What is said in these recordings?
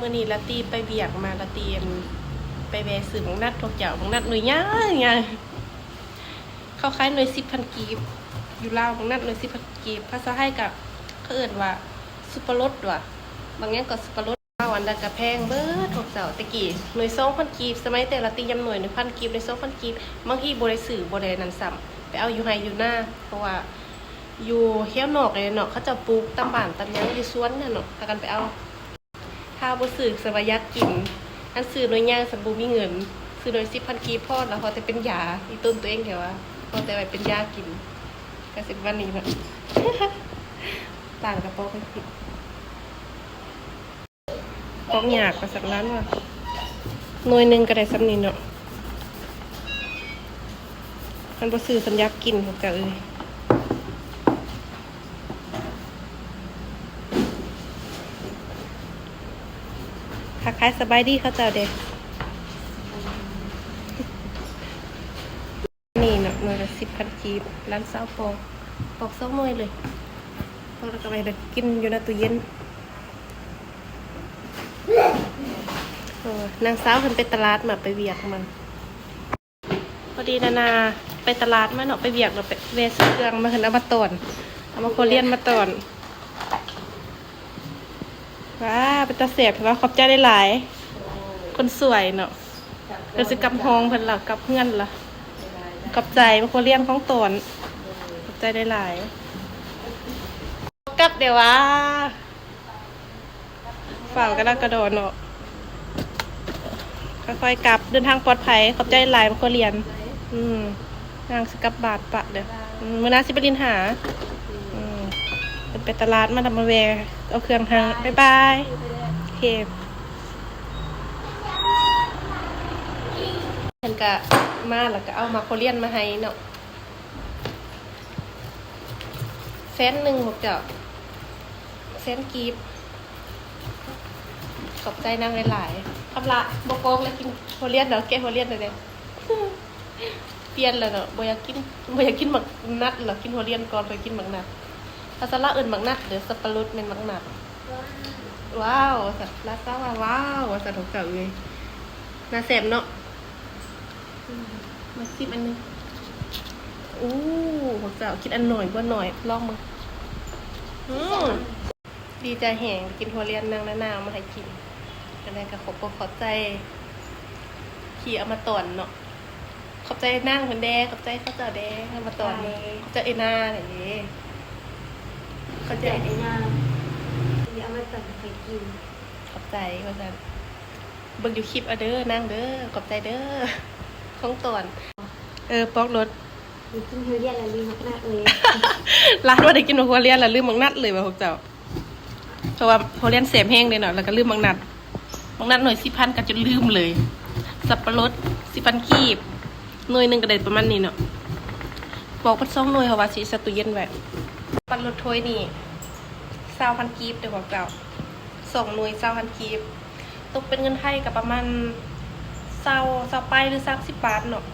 มื่อนี้ละตีไปเบียกมาละตีนไปแวะซื้อของนัดทกเจ้าของนัดหน่วยย่างไงเขาขายหน่วยสิบพันกีบอยู่ลาวของนัดหน่วยสิบพันกีบภาษาไทยกับเขาเอิ่นว่าซุปเปอร์รสว่ะบางอย่างก็ซุปเปอร์รสข้าวันดักกระแพงเบิดทกเจ้าตะกี้หน่วยสองพันกีบสมัยแต่ละตียำหน่วยหนึ่งพันกีบในสองพันกีบบางทีบริสื่อบรินันซ้ำไปเอาอยู่ไฮอยู่หน้าเพราะว่าอยู่เฮี้ยวนอกเลยเนาะเขาจะปลูกตำบานตำยังอยู่สวนน่ะเนาะพากันไปเอา ถ้าวบ่ซื้อสบายักกิน อันซื้อหน่วยย่างสมบูมีเงิน ซื้อโดยสิพันกีพอดแล้วพอแต่เป็นยาอีต้นตัวเองแค่ว่าพอแต่ไว้เป็นยากินก็สิบวันนี้เนาะต่างกับปอกไปผิดปอกหยากกว่าสักร้านว่ะหน่วยหนึ่งก็ได้สำนีเนาะมันบ่ซื้อสัญญากินพวกเจ้าเอ้ย ทักทายสบายดีเขาเจ้าเด็กนี่เนาะหน่วยละสิบพันกีบร้านเศร้าปอกปอกสองหน่วยเลยพอแล้วก็ไปเด็กกินอยู่ในตู้เย็นนางสาวเพิ่นไปตลาดมาไปเวียกมันพอดีนานาไปตลาดมาเนาะไปเวียกเราไปเวสเครื่องมาเห็นเอามาตอนเอามาโคเรียนมาตอน ว้าเป็นตาเสียบว่าขอบใจได้หลาย คนสวยเนาะเราจะกำฮองเพิ่นล่ะกับเพื่อนล่ะขอบใจมาโคเรียนของตนขอบใจได้หลายกลับเดี๋ยวว่าฝ่าวกระดักกระโดดเนาะค่อยๆกลับเดินทางปลอดภัยขอบใจหลายมาโคเรียน อืมนางสกับบาทปะเด้ออืมมื่อหนาสิไปลินหา เป็นไปตลาดมาทำมาแวร์เอาเครื่องทางบ๊ายบายโอเคเพิ่นก็มาแล้วก็เอามาโคเรียนมาให้เนาะแสนหนึ่งบอกเจ้าแสนกีบขอบใจนางหลายๆคำละบกองแล้วกินโคเรียนเนาะแกโคเรียนเลยเนี่ยเปลี่ยนแล้วเนาะบอยากกินบอยากกินหมักนัดเหรอกินโคเรียนก่อนไปกินหมักนัด ภาษาละอื่นมักนัดหรือสับปะรดเป็นมักนัดว้าวสัตว์ลาซาว่าว้าวสัตว์ของเก่าเลยน่าแสบเนาะอืมมาซิมอันหนึงอู้ของเก่าคิดอันหน่อยบ่หน่อยลองมึงอืมดีใจแหงกินหัวเรียนนางนานามาให้กินอะไรก็ขอบอกขอบใจ ขี่เอามาตอนเนาะขอบใจนั่งคนแดงขอบใจข้าวเจ้าแดงเอามาตอนขอบใจเอนาอะไรอย่างเงี้ย เข้าใจได้ยากเดี๋ยวเอามาตัดไปกิน ขอบใจว่าจะเบิ่งอยู่คลิปเอาเด้อนั่งเด้อขอบใจเด้อของตอนเออปอกรถมีกินเฮเรียนแล้วลืมมากๆเลยร้านว่าได้กินหัวเรียนแล้วลืมมังนัดเลยว่าพวกเจ้าเพราะว่าหัวเรียนเสียมแห้งเลยเนาะแล้วก็ลืมมังนัดมังนัดหน่วยสิพันก็จนลืมเลย สับปะรดสิพันกีบหน่วยหนึ่งก็ได้ประมาณนี้เนาะบอกเป็นสองหน่วยเขาว่าสิสตุเย็นไว้ ปันรถถ้วยนี่เศร้าพันกีบเดี๋ยวบอกเจ้าสองหน่วยเศร้าพันกีบตกเป็นเงินไทยกับประมาณเศร้าเศร้าไปหรือสามสิบบาทเนาะ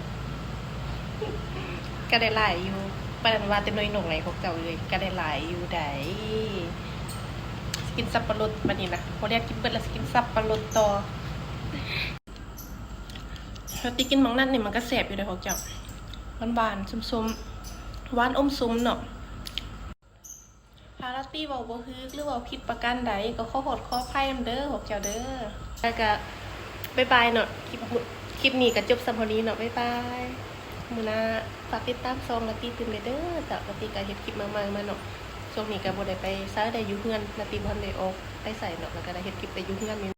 ก็ได้หลายอยู่ปานนั้นว่าแต่น้อยหนงไหนพวกเจ้าเลยก็ได้หลายอยู่ได้สกินสับปะรดบันนี้นะพอเรียกกินเบิดแล้วสกินสับปะรดต่อเราตีกินมังนั่นเนี่ยมันก็แสบอยู่เลยพวกเจ้าหวานๆซุ่มๆหวานอมซุ้มเนาะ ลารตี้เว่าบ่ฮึกหรือว่าผิดประกันใดก็ขอโทษขออภัยนำเด้อพวกเจ้าเด้อแล้วก็บ๊ายบายเนาะคลิปคลิปนี้ก็จบสำหรับนี้เนาะบ๊ายบายมือหนาฝากติดตามซองลาตีตื่นเด้อจากนาตีการเฮ็ดคลิปมาใหม่มาเนาะช่วงนี้ก็บ่ได้ไปซ้ายได้อยู่เฮือนลาตีบ่ทันได้ออกไปใส่เนาะแล้วก็ได้เฮ็ดคลิปไปอยู่เฮือน